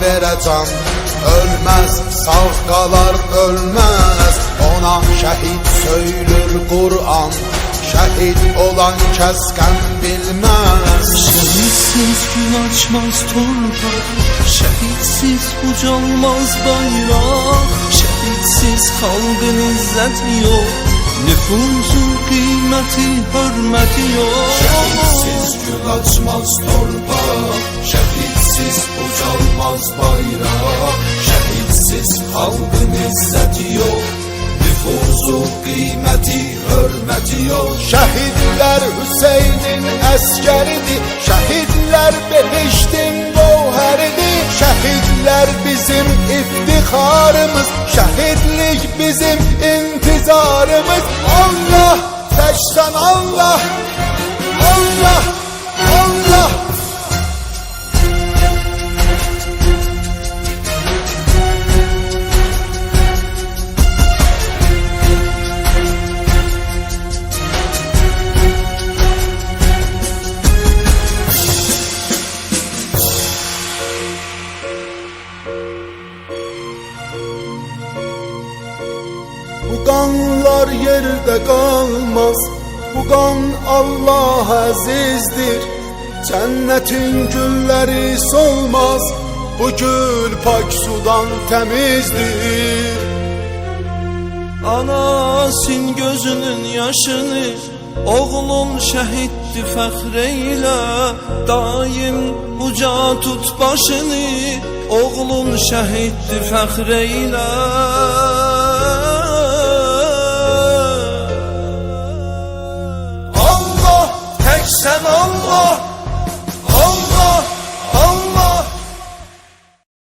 verəcəm Ölməz, sağ qalar ölməz Ona şəhid söylür Qur'an Şəhid olan kəs qəm bilməz Şehitsiz gün açmaz torpaq Şehitsiz ucalmaz bayrak Şehitsiz xalqın izzəti yox Nüfuzun qiyməti, hörməti yox Şəhitsiz gül açmaz Şəhitsiz ucalmaz bayraq Şəhitsiz xalqın izzəti yox Nüfuzu, qiyməti, hörməti yox Şəhidlər Hüseynin əskəridir Şəhidlər behiştin gövhəridir Şəhidlər bizim iftixarımız Şəhidlik bizim intizarımız. Allah, Allah Allah, Bu qanlar yerdə qalmaz Bu qan Allah əzizdir Cənnətin gülləri solmaz. Bu gül pak sudan təmizdir Anasin gözünün yaşını Oğlum şəhiddi fəxr eylə Daim uca tut başını Oğlum şəhiddi fəxr sən Allah